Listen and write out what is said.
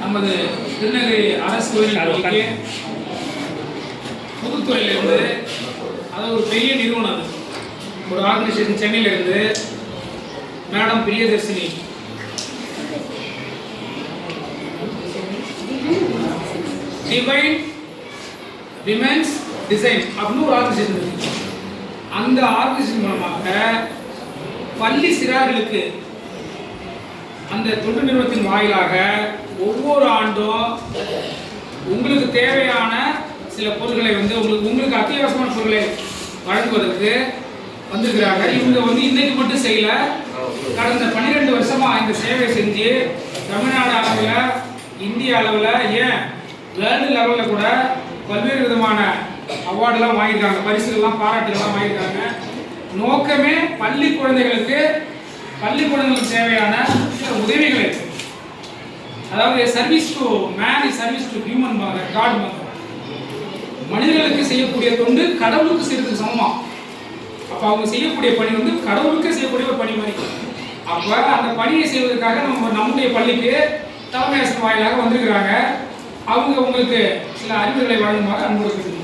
நமது திருநெல்வேலி அரசு தொழில்நுட்ப புதுத்துறையிலிருந்து அது ஒரு பெரிய நிறுவனம் அது. ஒரு ஆர்கனைசேஷன் சென்னையிலிருந்து madam Priyadarshini. Divine women's design அப்படின்னு ஒரு ஆர்கனைசேஷன் இருக்கு. அந்த ஆர்கனைசேஷன் மூலமாக பள்ளி சிறார்களுக்கு அந்த தொண்டு நிறுவனத்தின் வாயிலாக ஒவ்வொரு ஆண்டும் உங்களுக்கு தேவையான சில பொருட்களை வந்து உங்களுக்கு உங்களுக்கு அத்தியாவசியமான பொருட்களை வழங்குவதற்கு வந்திருக்கிறாங்க இவங்க வந்து இன்னைக்கு மட்டும் செய்யல. கடந்த பன்னிரெண்டு வருஷமா இந்த சேவை செஞ்சு தமிழ்நாடு அளவில் இந்திய அளவில் ஏன் வேர்ல்டு லெவலில் கூட பல்வேறு விதமான அவார்டெல்லாம் வாங்கியிருக்காங்க. பரிசுகள்லாம் பாராட்டுகள்லாம் வாங்கியிருக்காங்க. நோக்கமே பள்ளி குழந்தைகளுக்கு பள்ளி குழந்தைகளுக்கு தேவையான அதாவது service to man is service to human god மனிதர்களுக்கு செய்யக்கூடிய தொண்டு கடவுளுக்கு செய்யறதுக்கு சமமா? அப்போ அவங்க செய்யக்கூடிய பணி வந்து கடவுளுக்கு செய்யக்கூடிய ஒரு பணி மாதிரி. அப்போ அந்த பணியை செய்வதற்காக நம்ம நம்முடைய பள்ளிக்கு தலைமை ஆசிரியர் வாயிலாக வந்திருக்கிறாங்க. அவங்க உங்களுக்கு சில அறிவுரைகளை வழங்குமாறு அன்போடு